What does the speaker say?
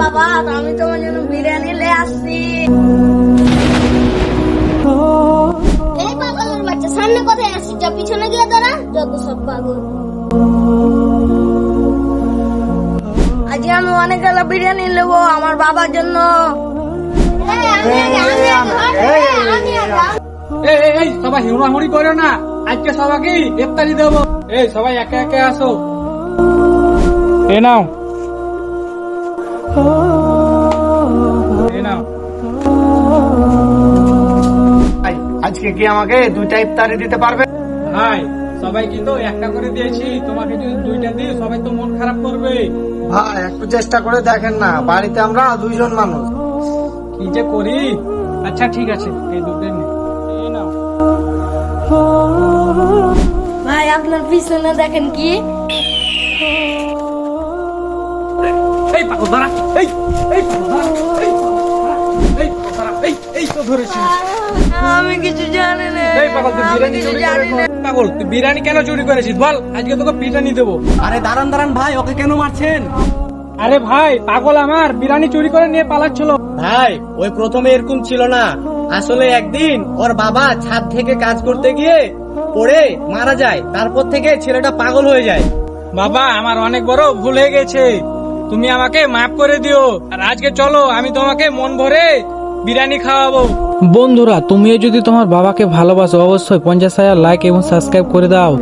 বাবা আমি তোমার জন্য বিরিয়ানি লে আসছি। এই পাগলের বাচ্চা সামনে কোথায় আসছিস যা পিছনে গিয়ে দাঁড়া। যত সব পাগল। আজকে আমি অনেক গেলা বিরিয়ানি নেব আমার বাবার জন্য। এই সবাই হুড়াহুড়ি করো না। আজকে সবাইকে ইফতারি দেবো। এই সবাই একে একে আসো। এ নাও। আজকে কি আমাকে দুইটা ইফতারি দিতে পারবে? ভাই সবাই কিন্তু একটা করে দিয়েছি। তোমাকে যদি দুইটা দিই সবাই তো মন খারাপ করবে। ভাই একটু চেষ্টা করে দেখেন না বাড়িতে আমরা দুইজন মানুষ। কি যে করি? আচ্ছা ঠিক আছে এই দুটো নে নাও। ভাই আপনার পিছনে দেখেন কি? এই পাগল দাঁড়া। এই এই পাগল দাঁড়া। এই এই পাগল দাঁড়া, এই এই তো ধরেছি। আমি কিছু জানি না। তুই বিরিয়ানি পাগল তুই কেন চুরি করেছিস? বল আজকে তোকে পিটানি দেবো। আরে দাঁড়ান দাঁড়ান ভাই ওকে কেন মারছেন? আরে ভাই পাগল আমার বিরিয়ানি চুরি করে নিয়ে পালাচ্ছিল। ভাই ওই প্রথমে এরকম ছিল না। আসলে একদিন ওর বাবা ছাদ থেকে কাজ করতে গিয়ে পড়ে মারা যায়। তারপর থেকে ছেলেটা পাগল হয়ে যায়। বাবা আমার অনেক বড় ভুল হয়ে গেছে। তুমি আমাকে মাফ করে দিও। আর আজকে চলো আমি তোমাকে মন ভরে বিরিয়ানি খাওয়াবো। বন্ধুরা, তুমিও যদি তোমার বাবাকে ভালোবাসো, অবশ্যই পঞ্চাশ হাজার লাইক এবং সাবস্ক্রাইব করে দাও।